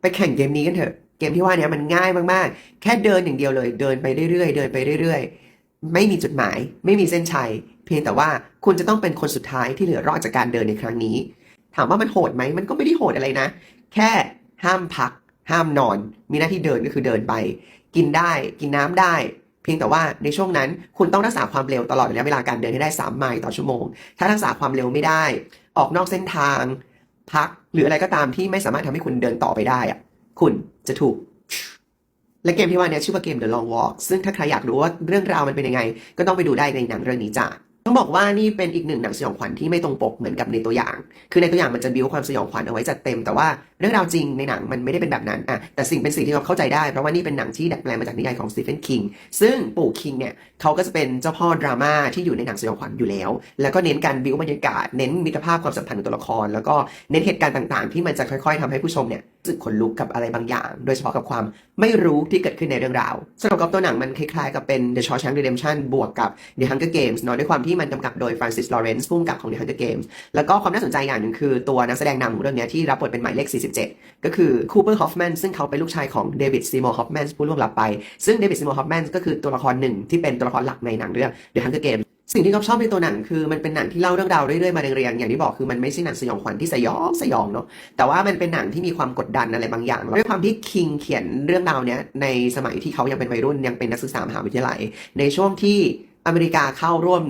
ไปแข่งเกมนี้กันเถอะ เกมที่ว่านี้มันง่ายมากๆ แค่เดินอย่างเดียวเลย เดินไปเรื่อยๆ เดินไปเรื่อยๆ ไม่มีจุดหมาย ไม่มีเส้นชัย เพียงแต่ว่าคุณจะต้องเป็นคนสุดท้ายที่เหลือรอดจากการเดินในครั้งนี้ ถามว่ามันโหดไหม มันก็ไม่ได้โหดอะไรนะ แค่ห้ามพัก ห้ามนอน มีหน้าที่เดินก็คือเดินไป กินได้ กินน้ำได้ เพียงแต่ว่าในช่วงนั้นคุณต้องรักษาความเร็วตลอดระยะเวลาการเดินให้ได้3ไมล์ต่อชั่วโมง ถ้ารักษาความเร็วไม่ได้ ออกนอกเส้นทาง พักหรืออะไรก็ตามที่ไม่สามารถทำให้คุณเดินต่อไปได้อะคุณจะถูก และเกมที่ว่านี้ชื่อว่าเกม The Long Walk ซึ่งถ้าใครอยากรู้ว่าเรื่องราวมันเป็นยังไง ก็ต้องไปดูได้ในหนังเรื่องนี้จ้ะ ต้องบอกว่านี่เป็นอีกหนึ่งหนังสยองขวัญที่ไม่ตรงปกเหมือนกับในตัวอย่าง คือในตัวอย่างมันจะบิวความสยองขวัญเอาไว้จัดเต็ม แต่ว่าเรื่องราวจริงในหนังมันไม่ได้เป็นแบบนั้นอะแต่สิ่งเป็นสิ่งที่เราเข้าใจได้ เพราะว่านี่เป็นหนังที่ดัดแปลงมาจากนิยายของสตีเฟนคิง ซึ่งปู่คิงเนี่ยเขาก็จะเป็นเจ้าพ่อดราม่าที่อยู่ในหนังสยองขวัญอยู่แล้ว แล้วก็เน้นการบิวบรรยากาศ เน้นมิตรภาพความสัมพันธ์ของตัวละคร แล้วก็เน้นเหตุการณ์ต่าง ๆ ที่มันจะค่อย ๆทำให้ผู้ชมเนี่ยสึกขนลุกกับอะไรบางอย่าง โดยเฉพาะกับความไม่รู้ที่เกิดขึ้นในเรื่องราวสำหรับกับตัวหนังมันคล้ายๆกับเป็น The Shawshank Redemption บวกกับ The Hunger Games เนาะด้วยความที่มันกำกับโดย Francis Lawrence ผู้กำกับของ The Hunger Games แล้วก็ความน่าสนใจอย่างหนึ่งคือตัวนักแสดงนำของเรื่องนี้ที่รับบทเป็นหมายเลข 47 ก็คือ Cooper Hoffman ซึ่งเขาเป็นลูกชายของ David Seymour Hoffman ผู้ล่วงลับไป ซึ่ง David Seymour Hoffman ก็คือตัวละครหนึ่งที่เป็นตัวละครหลักในหนังเรื่อง The Hunger Games สิ่งที่เขาชอบในตัวหนังคือมันเป็นหนังที่เล่าเรื่องราวเรื่อยๆมาเรียงๆอย่างที่บอกคือมันไม่ใช่หนังสยองขวัญที่สยองสยองเนาะแต่ว่ามันเป็นหนังที่มีความกดดันอะไรบางอย่างด้วยความที่คิงเขียนเรื่องราวเนี้ยในสมัยที่เขายังเป็นวัยรุ่นยังเป็นนักศึกษามหาวิทยาลัย ในช่วงที่อเมริกาเข้าร่วม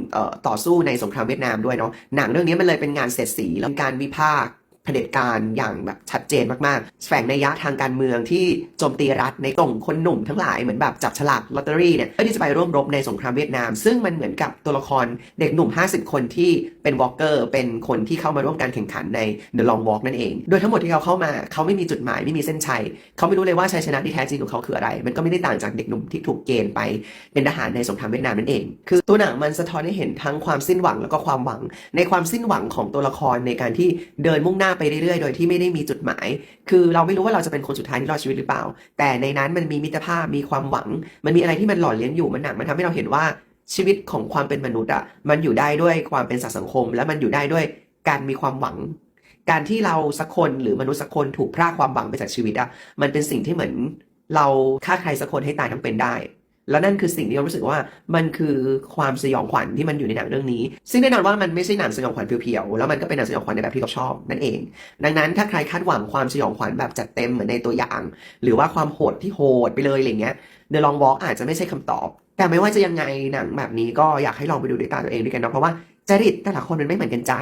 ต่อสู้ในสงครามเวียดนามด้วยเนาะหนังเรื่องนี้มันเลยเป็นงานเสร็จสีแล้วการวิพากษ์ เผด็จการอย่างแบบชัดเจนมากๆ แฝงในยะทางการเมืองที่โจมตีรัฐในกลุ่มคนหนุ่มทั้งหลายเหมือนแบบจับฉลากลอตเตอรี่เนี่ยเพื่อที่จะไปร่วมรบในสงครามเวียดนาม ซึ่งมันเหมือนกับตัวละครเด็กหนุ่ม 50 คนที่เป็นวอล์กเกอร์เป็นคนที่เข้ามาร่วมการแข่งขันใน The Long Walk นั่นเอง โดยทั้งหมดที่เขาเข้ามาเขาไม่มีจุดหมายไม่มีเส้นชัย เขาไม่รู้เลยว่าชัยชนะที่แท้จริงของเขาคืออะไร มันก็ไม่ได้ต่างจากเด็กหนุ่มที่ถูกเกณฑ์ไปเป็นทหารในสงครามเวียดนามนั่นเอง คือตัวหนังมันสะท้อนให้เห็นทั้งความสิ้นหวังแล้วก็ความหวัง ในความสิ้นหวังของตัวละครในการที่เดินมุ่งหน้าไปเรื่อยๆ โดยที่ไม่ได้มีจุดหมาย คือเราไม่รู้ว่าเราจะเป็นคนสุดท้ายที่รอดชีวิตหรือเปล่า แต่ในนั้นมันมีมิตรภาพมีความหวัง มันมีอะไรที่มันหล่อเลี้ยงอยู่มันหนักมันทำให้เราเห็นว่าชีวิตของความเป็นมนุษย์อะมันอยู่ได้ด้วยความเป็นสัตว์สังคม และมันอยู่ได้ด้วยการมีความหวัง การที่เราสักคนหรือมนุษย์สักคนถูกพรากความหวังไปจากชีวิตอะมันเป็นสิ่งที่เหมือนเราฆ่าใครสักคนให้ตายทั้งเป็นได้ แล้วนั่นคือสิ่งที่เรารู้สึกว่ามันคือความสยองขวัญที่มันอยู่ในหนังเรื่องนี้ ซึ่งแน่นอนว่ามันไม่ใช่หนังสยองขวัญเพียวๆ แล้วมันก็เป็นหนังสยองขวัญในแบบที่เราชอบนั่นเอง ดังนั้นถ้าใครคาดหวังความสยองขวัญแบบจัดเต็มเหมือนในตัวอย่าง หรือว่าความโหดที่โหดไปเลยอะไรเงี้ย The Long Walk อาจจะไม่ใช่คำตอบ แต่ไม่ว่าจะยังไงหนังแบบนี้ก็อยากให้ลองไปดูด้วยตาตัวเองด้วยกันเนาะเพราะว่าจริตแต่ละคนมันไม่เหมือนกันจ้า